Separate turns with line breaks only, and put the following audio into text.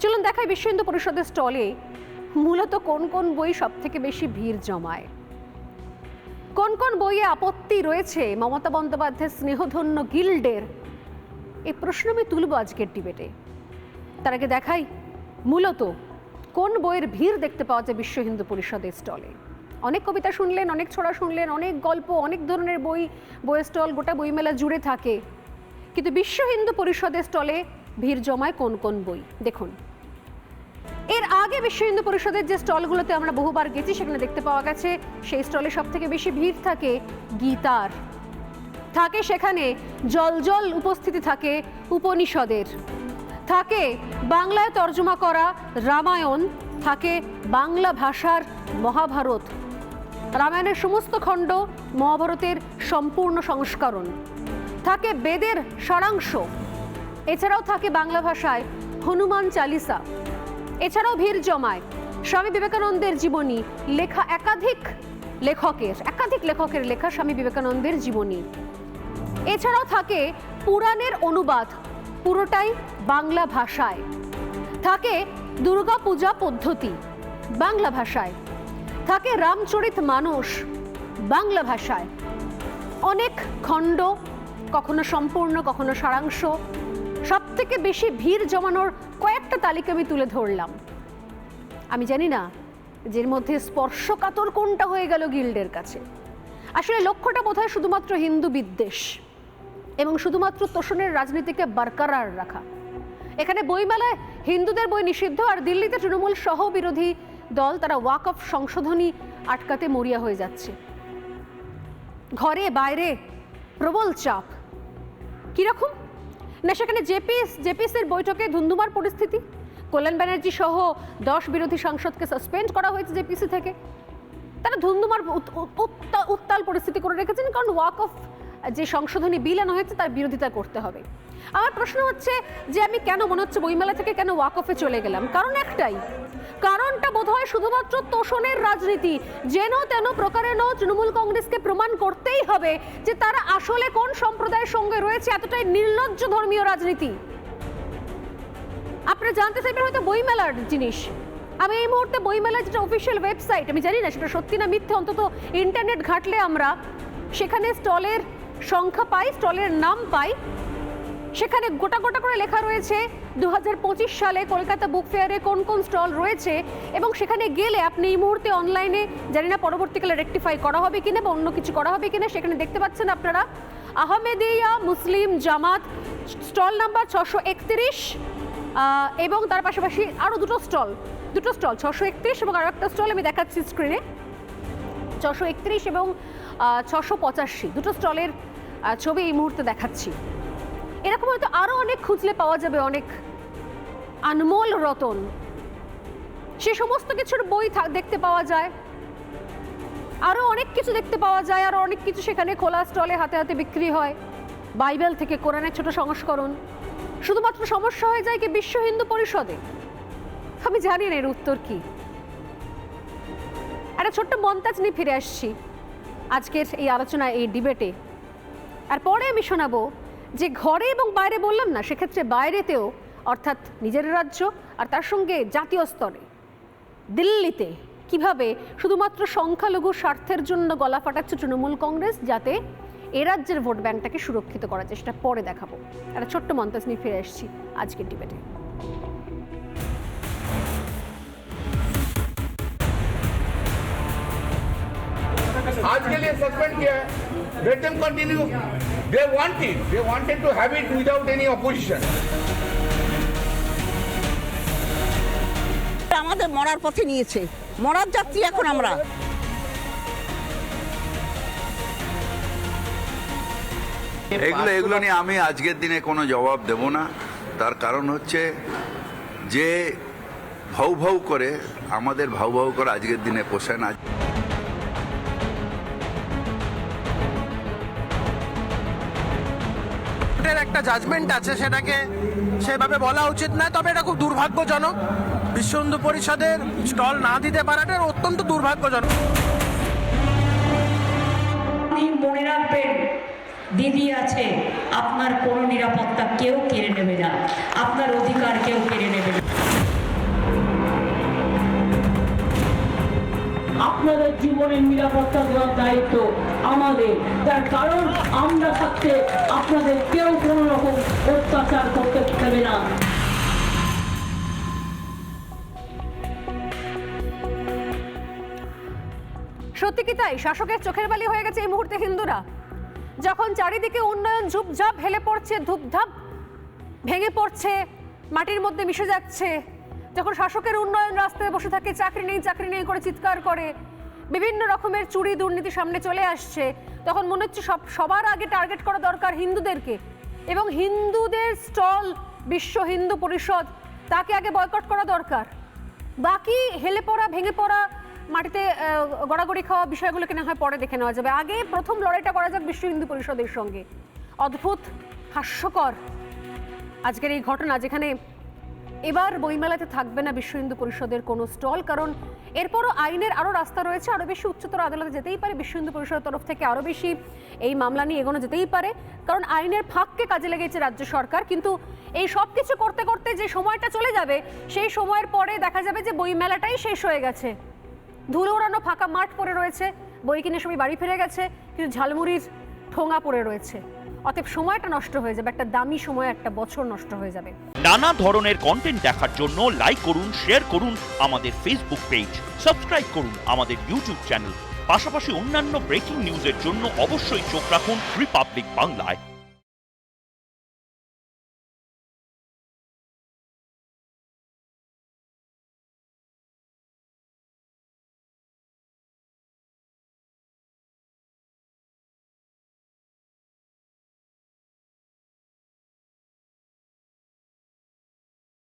চলুন দেখায় বিশ্ব হিন্দু পরিষদের স্টলে মূলত কোন কোন বই সব থেকে বেশি ভিড় জমায়। কোন কোন বইয়ে আপত্তি রয়েছে মমতা বন্দ্যোপাধ্যায়ের স্নেহধন্য গিল্ডের? এই প্রশ্ন আমি তুলব আজকের ডিবেটে। তার আগে দেখাই মূলত কোন বইয়ের ভিড় দেখতে পাওয়া যায় বিশ্ব হিন্দু পরিষদের স্টলে? অনেক কবিতা শুনলেন, অনেক ছড়া শুনলেন, অনেক গল্প, অনেক ধরনের বই, বইয়ের স্টল গোটা বইমেলা জুড়ে থাকে। কিন্তু বিশ্ব হিন্দু পরিষদের স্টলে ভিড় জমায় কোন কোন বই? দেখুন। এর আগে বিশ্ব হিন্দু পরিষদের যে স্টলগুলোতে আমরা বহুবার গেছি, সেখানে দেখতে পাওয়া গেছে, সেই স্টলে সব থেকে বেশি ভিড় থাকে গীতার। থাকে সেখানে জল জল উপস্থিতি থাকে উপনিষদের। থাকে বাংলায় তর্জমা করা রামায়ণ, থাকে বাংলা ভাষার মহাভারত। রামায়ণের সমস্ত খণ্ড মহাভারতের সম্পূর্ণ সংস্করণ। থাকে বেদের সারাংশ। এছাড়াও থাকে বাংলা ভাষায় হনুমান চালিসা। এছাড়াও ভিড় জমায়। স্বামী বিবেকানন্দের জীবনী, লেখা একাধিক লেখকের একাধিক লেখকের লেখা স্বামী বিবেকানন্দের জীবনী। এছাড়াও থাকে পুরাণের অনুবাদ, পুরোটাই বাংলা ভাষায়। থাকে দুর্গা পূজা পদ্ধতি, বাংলা ভাষায়। থাকে রামচরিত মানুষ বাংলা ভাষায়। অনেক খণ্ড, কখনো সম্পূর্ণ, কখনো সারাংশ। থেকে বেশি ভিড় জমানোর কয়েকটা তালিকা আমি তুলে ধরলাম। আমি জানি না যে মধ্যে স্পর্শকাতর কোনটা হয়ে গেল গিল্ডের কাছে। আসলে লক্ষ্যটা বোধহয় শুধুমাত্র হিন্দু বিদ্বেষ এবং শুধুমাত্র তোষণের রাজনীতিকে বরকরার রাখা। এখানে বইমেলায় হিন্দুদের বই নিষিদ্ধ আর দিল্লিতে তৃণমূল সহ বিরোধী দল তারা ওয়াক অফ সংশোধনী আটকাতে মরিয়া হয়ে যাচ্ছে। ঘরে বাইরে প্রবল চাপ। কীরকম? না, সেখানে জেপিএস জেপিএসের বৈঠকে ধুন্ধুমার পরিস্থিতি? কল্যাণ ব্যানার্জি সহ দশ বিরোধী সাংসদকে সাসপেন্ড করা হয়েছে জেপিসি থেকে। তারা ধুন্ধুমার উত- উত- উত্তা- উত্তাল পরিস্থিতি করে রেখেছেন, কারণ ওয়াক অফ যে সংশোধনী বিল আনা হয়েছে তার বিরোধিতা করতে হবে। আমার প্রশ্ন হচ্ছে যে আমি কেন মনে হচ্ছে বইমেলা থেকে কেন ওয়াক অফে চলে গেলাম? কারণ একটাই, কারণটা বোধহয় শুধুমাত্র তোষণের রাজনীতি। যেন তেন প্রকারেণ তৃণমূল কংগ্রেসকে প্রমাণ করতেই হবে যে তারা আসলে কোন সম্প্রদায়ের সঙ্গে রয়েছে, এতটাই নির্লজ্জ ধর্মীয় রাজনীতি। আপনারা জানতে চাইবেন হয়তো বইমেলার জিনিস। আমি এই মুহূর্তে বইমেলার যেটা অফিসিয়াল ওয়েবসাইট আমি জানি না সেটা সত্যি না মিথ্যে, অন্তত ইন্টারনেট ঘাটলে আমরা সেখানে স্টলের সংখ্যা পাই, স্টলের নাম পাই। সেখানে গোটা গোটা করে লেখা রয়েছে দু হাজার পঁচিশ সালে কলকাতা বুক ফেয়ারে কোন কোন স্টল রয়েছে এবং সেখানে গেলে আপনি এই মুহূর্তে অনলাইনে, জানি না পরবর্তীকালে রেকটিফাই করা হবে কিনা বা অন্য কিছু করা হবে কিনা, সেখানে দেখতে পাচ্ছেন আপনারা, আহমেদিয়া মুসলিম জামাত স্টল নাম্বার ছশো একত্রিশ এবং তার পাশাপাশি আরও দুটো স্টল দুটো স্টল, ছশো একত্রিশ এবং আরও একটা স্টল আমি দেখাচ্ছি স্ক্রিনে ছশো একত্রিশ এবং ছশো পঁচাশি। দুটো স্টলের ছবি এই মুহূর্তে দেখাচ্ছি। এরকম হয়তো আরও অনেক খুঁজলে পাওয়া যাবে, অনেক আনমোল রতন। সে সমস্ত কিছুর বই দেখতে পাওয়া যায়। আরও অনেক কিছু দেখতে পাওয়া যায় আরও অনেক কিছু সেখানে খোলা স্টলে হাতে হাতে বিক্রি হয়। বাইবেল থেকে কোরআনের ছোট সংস্করণ। শুধুমাত্র সমস্যা হয়ে যায় কি বিশ্ব হিন্দু পরিষদে? আমি জানি না এর উত্তর কি। একটা ছোট্ট মন্তাজ নিয়ে ফিরে আসছি। আজকের এই আলোচনা এই ডিবেটে আর পরে আমি শোনাবো যে ঘরে এবং বাইরে বললাম না, সেক্ষেত্রে বাইরেতেও, অর্থাৎ নিজের রাজ্য আর তার সঙ্গে জাতীয় স্তরে। দিল্লিতে কীভাবে শুধুমাত্র সংখ্যালঘু স্বার্থের জন্য গলা ফাটাচ্ছে তৃণমূল কংগ্রেস, যাতে এ রাজ্যের ভোট ব্যাংকটাকে সুরক্ষিত করার চেষ্টা পরে দেখাবো। একটা ছোট্ট মন্তাজ নিয়ে ফিরে আসছি আজকের ডিবেটে
आज के लिए सस्पेंड किया है let them continue they want it they wanted to have it without any opposition
আমাদের মরার পথে নিয়েছে মরার যাত্রী এখন আমরা
এগুলো এগুলো নিয়ে আমি আজকের দিনে কোনো জবাব দেব না তার কারণ হচ্ছে যে ভাউ ভাউ করে আমাদের ভাউ ভাউ করে আজকের দিনে পোষায় না
একটা জাজমেন্ট আছে, সেটাকে সেভাবে বলা উচিত না তবে এটা খুব দুর্ভাগ্যজনক। বিশ্ব হিন্দু পরিষদের স্টল না দিতে পারাটা অত্যন্ত দুর্ভাগ্যজনক।
মনে রাখবেন, দিদি আছে, আপনার কোনো নিরাপত্তা কেউ কেড়ে নেবে না। আপনার অধিকার কেউ কেড়ে নেবে না। আপনাদের জীবনের নিরাপত্তা দেওয়ার দায়িত্ব আমাদের। তার কারণ আমরা থাকতে আপনাদের কেউ কোনো রকম অত্যাচার করতে পারবে না।
সত্যি কি তাই? শাসকের চোখের বালি হয়ে গেছে এই মুহূর্তে হিন্দুরা। যখন চারিদিকে উন্নয়ন ঝুপঝাপ হেলে পড়ছে, ধূপধাপ ভেঙে পড়ছে, মাটির মধ্যে মিশে যাচ্ছে, যখন শাসকের উন্নয়ন রাস্তায় বসে থাকে, চাকরি নেই চাকরি নেই করে চিৎকার করে বিভিন্ন রকমের চুরি দুর্নীতি সামনে চলে আসছে। তখন মনে হচ্ছে সব, সবার আগে টার্গেট করা দরকার হিন্দুদেরকে। এবং হিন্দুদের স্টল বিশ্ব হিন্দু পরিষদ, তাকে আগে বয়কট করা দরকার। বাকি হেলে পড়া, ভেঙে পড়া, মাটিতে গড়াগড়ি খাওয়া বিষয়গুলোকে না হয় পরে দেখে নেওয়া যাবে। আগে প্রথম লড়াইটা করা যাক বিশ্ব হিন্দু পরিষদের সঙ্গে। অদ্ভুত, হাস্যকর আজকের এই ঘটনা যেখানে এবার বইমেলাতে থাকবে না বিশ্ব হিন্দু পরিষদের কোনো স্টল কারণ এরপরও আইনের আরও রাস্তা রয়েছে, আরও বেশি উচ্চতর আদালতে যেতেই পারে বিশ্ব হিন্দু পরিষদের তরফ থেকে আরও বেশি এই মামলা নিয়ে এগোনো যেতেই পারে। কারণ আইনের ফাঁককে কাজে লেগেছে রাজ্য সরকার, কিন্তু এই সব কিছু করতে করতে যে সময়টা চলে যাবে, সেই সময়ের পরে দেখা যাবে যে বইমেলাটাই শেষ হয়ে গেছে। ধুলো ওড়ানো ফাঁকা মাঠ পড়ে রয়েছে, বই কিনে সবাই বাড়ি ফিরে গেছে, কিন্তু ঝালমুড়ির ঠোঙা পড়ে রয়েছে। অতএব সময়টা নষ্ট হয়ে যাবে, একটা দামি সময়, একটা বছর নষ্ট হয়ে যাবে।
নানা ধরনের কন্টেন্ট দেখার জন্য লাইক করুন শেয়ার করুন আমাদের ফেসবুক পেজ সাবস্ক্রাইব করুন আমাদের ইউটিউব চ্যানেল পাশাপাশি অন্যান্য ব্রেকিং নিউজের জন্য অবশ্যই চোখ রাখুন রিপাবলিক বাংলায়